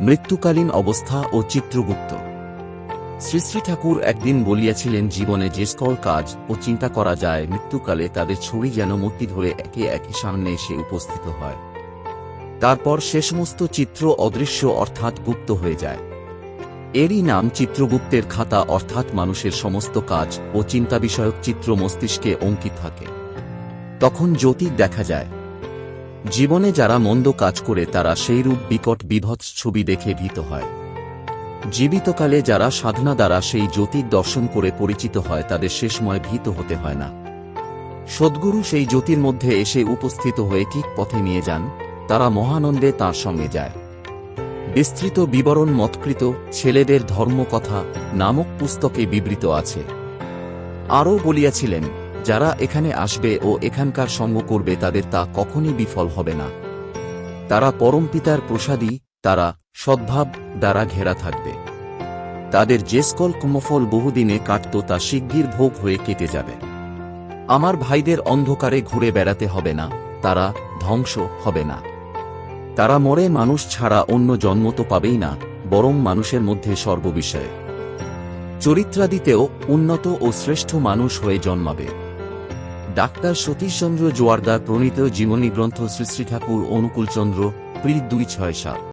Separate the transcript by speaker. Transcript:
Speaker 1: মৃত্যুকালীন অবস্থা ও চিত্রগুপ্ত। শ্রী ঠাকুর একদিন বলিয়াছিলেন, জীবনে যে সকল কাজ ও চিন্তা করা যায়, মৃত্যুকালে তাদের ছবি যেন মূর্তি ধরে একে একে সামনে এসে উপস্থিত হয়। তারপর সে সমস্ত চিত্র অদৃশ্য অর্থাৎ গুপ্ত হয়ে যায়। এরই নাম চিত্রগুপ্তের খাতা অর্থাৎ মানুষের সমস্ত কাজ ও চিন্তা বিষয়ক চিত্র মস্তিষ্কে অঙ্কিত থাকে। তখন জ্যোতির দেখা যায় জীবনে যারা মন্দ কাজ করে তারা সেইরূপ বিকট বিভৎস ছবি দেখে ভীত হয়। জীবিতকালে যারা সাধনা দ্বারা সেই জ্যোতির দর্শন করে পরিচিত হয়, তাদের সে সময় ভীত হতে হয় না। সদ্গুরু সেই জ্যোতির মধ্যে এসে উপস্থিত হয়ে ঠিক পথে নিয়ে যান, তারা মহানন্দে তার সঙ্গে যায়। বিস্তৃত বিবরণ মতকৃত ছেলেদের ধর্মকথা নামক পুস্তকে বিবৃত আছে। আরও বলিয়াছিলেন যারা এখানে আসবে ও এখানকার সঙ্গ করবে তাদের তা কখনই বিফল হবে না। তারা পরমপিতার প্রসাদী, তারা সদ্ভাব দ্বারা ঘেরা থাকবে। তাদের যে স্কল কমফল বহুদিনে কাটত তা শিগগির ভোগ হয়ে কেটে যাবে। আমার ভাইদের অন্ধকারে ঘুরে বেড়াতে হবে না, তারা ধ্বংস হবে না। তারা মরে মানুষ ছাড়া অন্য জন্ম তো পাবেই না, বরং মানুষের মধ্যে সর্ববিষয়ে। চরিত্রাদিতেও উন্নত ও শ্রেষ্ঠ মানুষ হয়ে জন্মাবে। ডাক্তার সতীশচন্দ্র জোয়ারদার প্রণীত জীবনী গ্রন্থ শ্রী শ্রী ঠাকুর অনুকূলচন্দ্র প্রি দুই ছয় সাত।